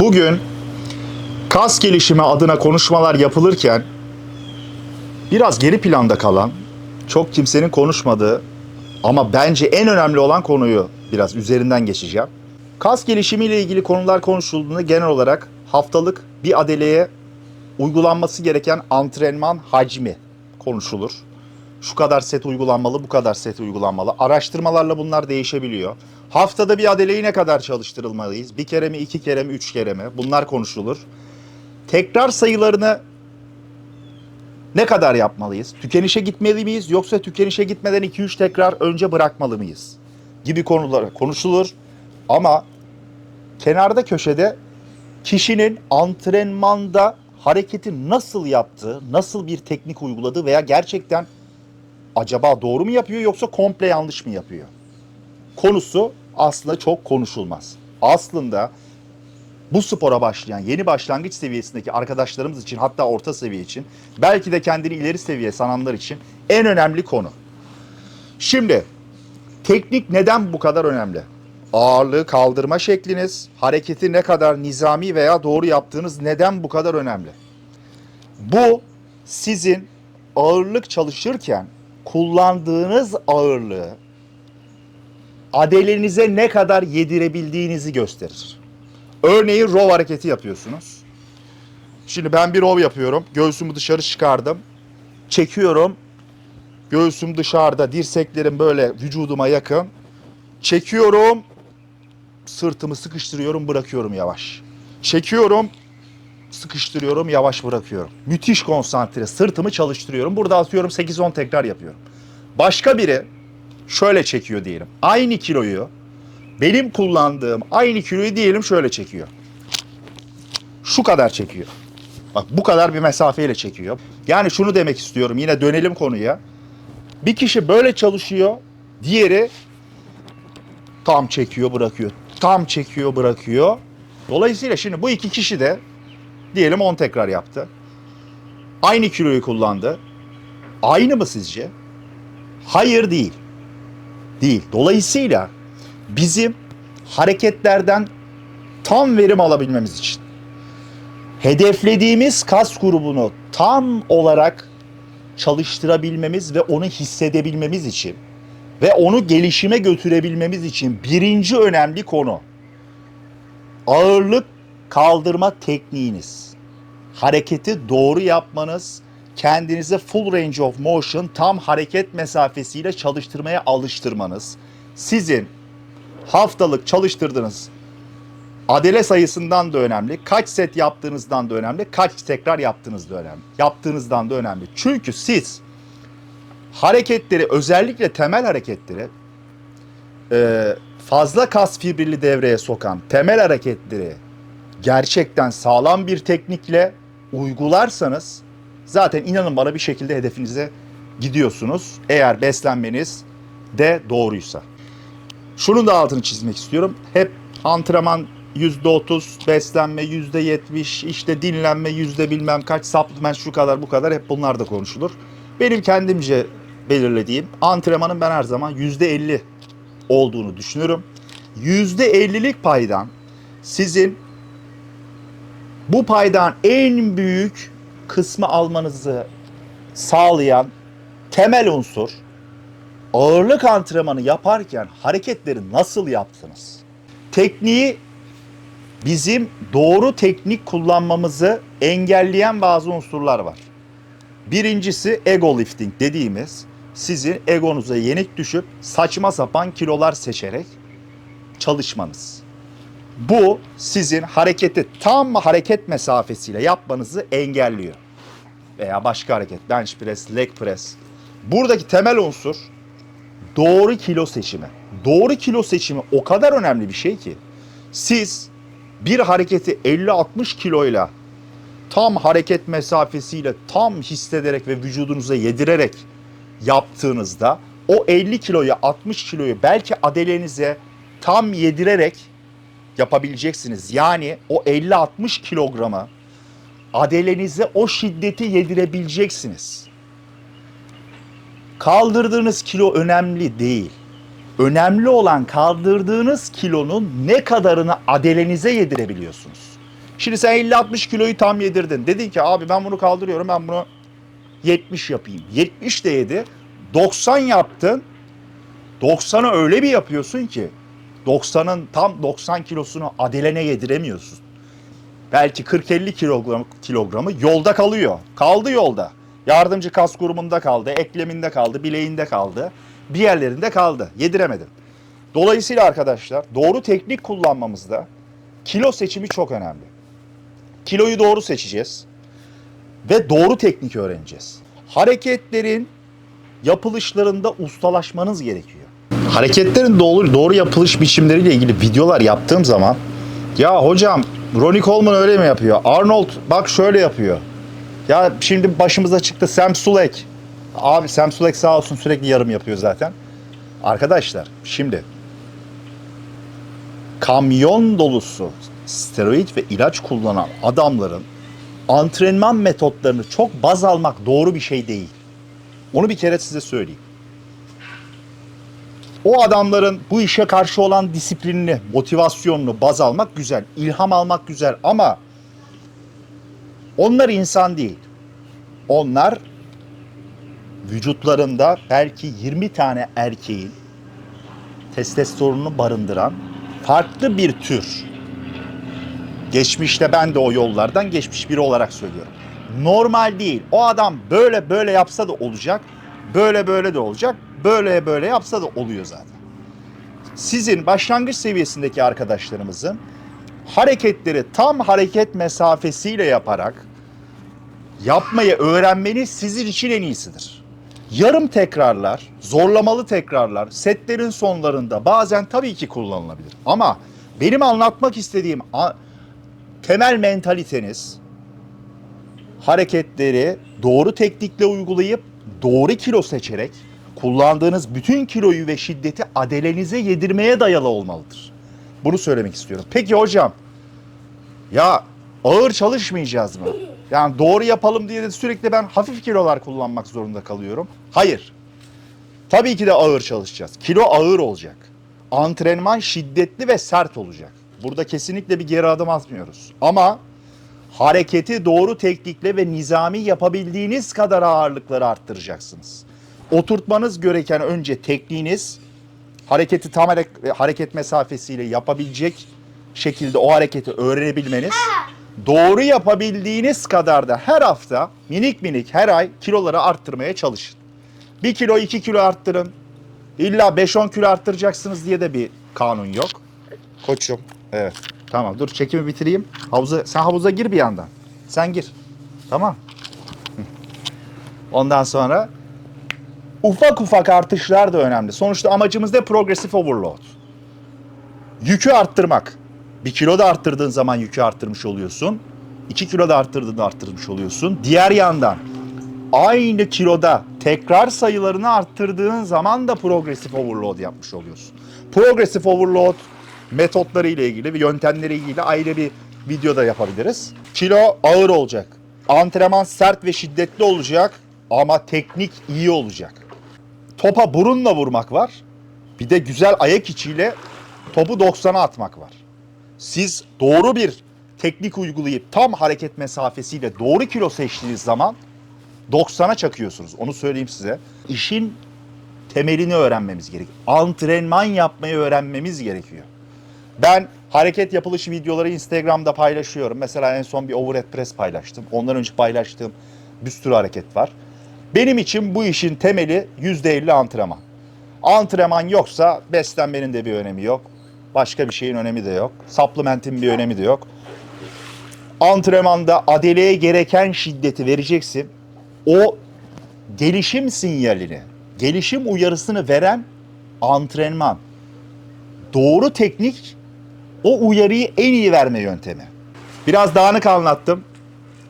Bugün kas gelişimi adına konuşmalar yapılırken biraz geri planda kalan, çok kimsenin konuşmadığı ama bence en önemli olan konuyu biraz üzerinden geçeceğim. Kas gelişimiyle ilgili konular konuşulduğunda genel olarak haftalık bir adeleye uygulanması gereken antrenman hacmi konuşulur. Şu kadar set uygulanmalı, bu kadar set uygulanmalı. Araştırmalarla bunlar değişebiliyor. Haftada bir adeleyi ne kadar çalıştırılmalıyız? Bir kere mi, iki kere mi, üç kere mi? Bunlar konuşulur. Tekrar sayılarını ne kadar yapmalıyız? Tükenişe gitmeli miyiz yoksa tükenişe gitmeden 2-3 tekrar önce bırakmalı mıyız? Gibi konular konuşulur. Ama kenarda köşede kişinin antrenmanda hareketi nasıl yaptığı, nasıl bir teknik uyguladığı veya gerçekten acaba doğru mu yapıyor yoksa komple yanlış mı yapıyor? Konusu aslında çok konuşulmaz. Aslında bu spora başlayan yeni başlangıç seviyesindeki arkadaşlarımız için hatta orta seviye için belki de kendini ileri seviye sananlar için en önemli konu. Şimdi teknik neden bu kadar önemli? Ağırlığı kaldırma şekliniz, hareketi ne kadar nizami veya doğru yaptığınız neden bu kadar önemli? Bu sizin ağırlık çalışırken kullandığınız ağırlığı adelenize ne kadar yedirebildiğinizi gösterir. Örneğin row hareketi yapıyorsunuz. Şimdi ben bir row yapıyorum. Göğsümü dışarı çıkardım. Çekiyorum. Göğsüm dışarıda, dirseklerim böyle vücuduma yakın. Çekiyorum. Sırtımı sıkıştırıyorum, bırakıyorum yavaş. Çekiyorum, sıkıştırıyorum, yavaş bırakıyorum. Müthiş konsantre, sırtımı çalıştırıyorum. Burada atıyorum 8-10 tekrar yapıyorum. Başka biri şöyle çekiyor diyelim. Aynı kiloyu benim kullandığım aynı kiloyu diyelim şöyle çekiyor. Şu kadar çekiyor. Bak bu kadar bir mesafeyle çekiyor. Yani şunu demek istiyorum yine dönelim konuya. Bir kişi böyle çalışıyor, diğeri tam çekiyor bırakıyor. Tam çekiyor bırakıyor. Dolayısıyla şimdi bu iki kişi de diyelim 10 tekrar yaptı. Aynı kiloyu kullandı. Aynı mı sizce? Hayır değil. Değil. Dolayısıyla bizim hareketlerden tam verim alabilmemiz için hedeflediğimiz kas grubunu tam olarak çalıştırabilmemiz ve onu hissedebilmemiz için ve onu gelişime götürebilmemiz için birinci önemli konu ağırlık kaldırma tekniğiniz. Hareketi doğru yapmanız, kendinize full range of motion tam hareket mesafesiyle çalıştırmaya alıştırmanız sizin haftalık çalıştırdığınız adele sayısından da önemli, kaç set yaptığınızdan da önemli, kaç tekrar yaptığınız da önemli. Yaptığınızdan da önemli. Çünkü siz hareketleri özellikle temel hareketleri fazla kas fibrili devreye sokan temel hareketleri gerçekten sağlam bir teknikle uygularsanız zaten inanın bana bir şekilde hedefinize gidiyorsunuz. Eğer beslenmeniz de doğruysa. Şunun da altını çizmek istiyorum. Hep antrenman %30, beslenme %70, işte dinlenme yüzde bilmem kaç, supplement şu kadar bu kadar hep bunlar da konuşulur. Benim kendimce belirlediğim antrenmanın ben her zaman %50 olduğunu düşünüyorum. %50'lik paydan sizin bu paydan en büyük kısmı almanızı sağlayan temel unsur ağırlık antrenmanı yaparken hareketleri nasıl yaptınız? Tekniği bizim doğru teknik kullanmamızı engelleyen bazı unsurlar var. Birincisi ego lifting dediğimiz sizin egonuza yenik düşüp saçma sapan kilolar seçerek çalışmanız. Bu sizin hareketi tam hareket mesafesiyle yapmanızı engelliyor. Veya başka hareket, bench press, leg press. Buradaki temel unsur doğru kilo seçimi. Doğru kilo seçimi o kadar önemli bir şey ki siz bir hareketi 50-60 kiloyla tam hareket mesafesiyle tam hissederek ve vücudunuza yedirerek yaptığınızda o 50 kiloyu 60 kiloyu belki adelenize tam yedirerek yapabileceksiniz. Yani o 50-60 kilogramı adelenize o şiddeti yedirebileceksiniz. Kaldırdığınız kilo önemli değil. Önemli olan kaldırdığınız kilonun ne kadarını adelenize yedirebiliyorsunuz. Şimdi sen 50-60 kiloyu tam yedirdin. Dedin ki abi ben bunu kaldırıyorum ben bunu 70 yapayım. 70 de yedi. 90 yaptın. 90'ı öyle bir yapıyorsun ki 90'ın tam 90 kilosunu adelene yediremiyorsun. Belki 40-50 kilogram, kilogramı yolda kalıyor. Kaldı yolda. Yardımcı kas grubunda kaldı, ekleminde kaldı, bileğinde kaldı. Bir yerlerinde kaldı. Yediremedin. Dolayısıyla arkadaşlar doğru teknik kullanmamızda kilo seçimi çok önemli. Kiloyu doğru seçeceğiz ve doğru teknik öğreneceğiz. Hareketlerin yapılışlarında ustalaşmanız gerekiyor. Hareketlerin doğru doğru yapılış biçimleriyle ilgili videolar yaptığım zaman ya hocam Ronnie Coleman öyle mi yapıyor? Arnold bak şöyle yapıyor. Ya şimdi başımıza çıktı Sam Sulek. Abi Sam Sulek sağ olsun sürekli yarım yapıyor zaten. Arkadaşlar şimdi kamyon dolusu steroid ve ilaç kullanan adamların antrenman metotlarını çok baz almak doğru bir şey değil. Onu bir kere size söyleyeyim. O adamların bu işe karşı olan disiplinini, motivasyonunu baz almak güzel, ilham almak güzel ama onlar insan değil. Onlar vücutlarında belki 20 tane erkeğin testosteronunu barındıran farklı bir tür. Geçmişte ben de o yollardan geçmiş biri olarak söylüyorum. Normal değil. O adam böyle böyle yapsa da olacak. Böyle böyle de olacak. Böyle böyle yapsa da oluyor zaten. Sizin başlangıç seviyesindeki arkadaşlarımızın hareketleri tam hareket mesafesiyle yaparak yapmayı öğrenmeniz sizin için en iyisidir. Yarım tekrarlar, zorlamalı tekrarlar setlerin sonlarında bazen tabii ki kullanılabilir. Ama benim anlatmak istediğim temel mentaliteniz hareketleri doğru teknikle uygulayıp doğru kilo seçerek kullandığınız bütün kiloyu ve şiddeti adelenize yedirmeye dayalı olmalıdır. Bunu söylemek istiyorum. Peki hocam ya ağır çalışmayacağız mı? Yani doğru yapalım diye de sürekli ben hafif kilolar kullanmak zorunda kalıyorum. Hayır. Tabii ki de ağır çalışacağız. Kilo ağır olacak. Antrenman şiddetli ve sert olacak. Burada kesinlikle bir geri adım atmıyoruz. Ama hareketi doğru teknikle ve nizami yapabildiğiniz kadar ağırlıkları arttıracaksınız. Oturtmanız gereken önce tekniğiniz, hareketi tam hare- hareket mesafesiyle yapabilecek şekilde o hareketi öğrenebilmeniz, doğru yapabildiğiniz kadar da her hafta minik minik her ay kiloları arttırmaya çalışın. 1 kilo 2 kilo arttırın. İlla 5-10 kilo arttıracaksınız diye de bir kanun yok. Koçum. Evet. Tamam dur çekimi bitireyim. Havuza, sen havuza gir bir yandan. Sen gir. Tamam. Ondan sonra ufak ufak artışlar da önemli. Sonuçta amacımız ne? Progressive overload. Yükü arttırmak. Bir kilo da arttırdığın zaman yükü arttırmış oluyorsun. 2 kilo da arttırdığında arttırmış oluyorsun. Diğer yandan aynı kiloda tekrar sayılarını arttırdığın zaman da progressive overload yapmış oluyorsun. Progressive overload metotları ile ilgili ve yöntemleri ilgili ayrı bir video da yapabiliriz. Kilo ağır olacak. Antrenman sert ve şiddetli olacak ama teknik iyi olacak. Topa burunla vurmak var. Bir de güzel ayak içiyle topu 90'a atmak var. Siz doğru bir teknik uygulayıp tam hareket mesafesiyle doğru kilo seçtiğiniz zaman 90'a çakıyorsunuz. Onu söyleyeyim size. İşin temelini öğrenmemiz gerekiyor. Antrenman yapmayı öğrenmemiz gerekiyor. Ben hareket yapılışı videoları Instagram'da paylaşıyorum. Mesela en son bir overhead press paylaştım. Ondan önce paylaştığım bir sürü hareket var. Benim için bu işin temeli %50 antrenman. Antrenman yoksa beslenmenin de bir önemi yok. Başka bir şeyin önemi de yok. Supplement'in bir önemi de yok. Antrenmanda adeleye gereken şiddeti vereceksin. O gelişim sinyalini, gelişim uyarısını veren antrenman. Doğru teknik o uyarıyı en iyi verme yöntemi. Biraz dağınık anlattım.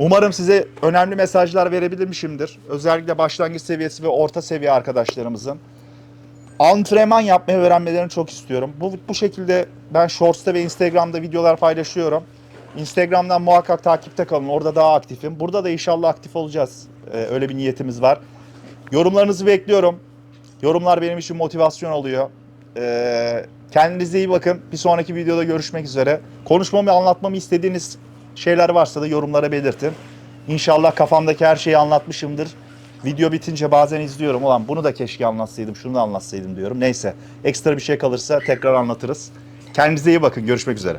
Umarım size önemli mesajlar verebilmişimdir. Özellikle başlangıç seviyesi ve orta seviye arkadaşlarımızın antrenman yapmayı öğrenmelerini çok istiyorum. Bu, bu şekilde ben Shorts'ta ve Instagram'da videolar paylaşıyorum. Instagram'dan muhakkak takipte kalın. Orada daha aktifim. Burada da inşallah aktif olacağız. Ee, öyle bir niyetimiz var. Yorumlarınızı bekliyorum. Yorumlar benim için motivasyon oluyor. Ee, kendinize iyi bakın. Bir sonraki videoda görüşmek üzere. Konuşmamı, anlatmamı istediğiniz şeyler varsa da yorumlara belirtin. İnşallah kafamdaki her şeyi anlatmışımdır. Video bitince bazen izliyorum. Ulan bunu da keşke anlatsaydım, şunu da anlatsaydım diyorum. Neyse ekstra bir şey kalırsa tekrar anlatırız. Kendinize iyi bakın. Görüşmek üzere.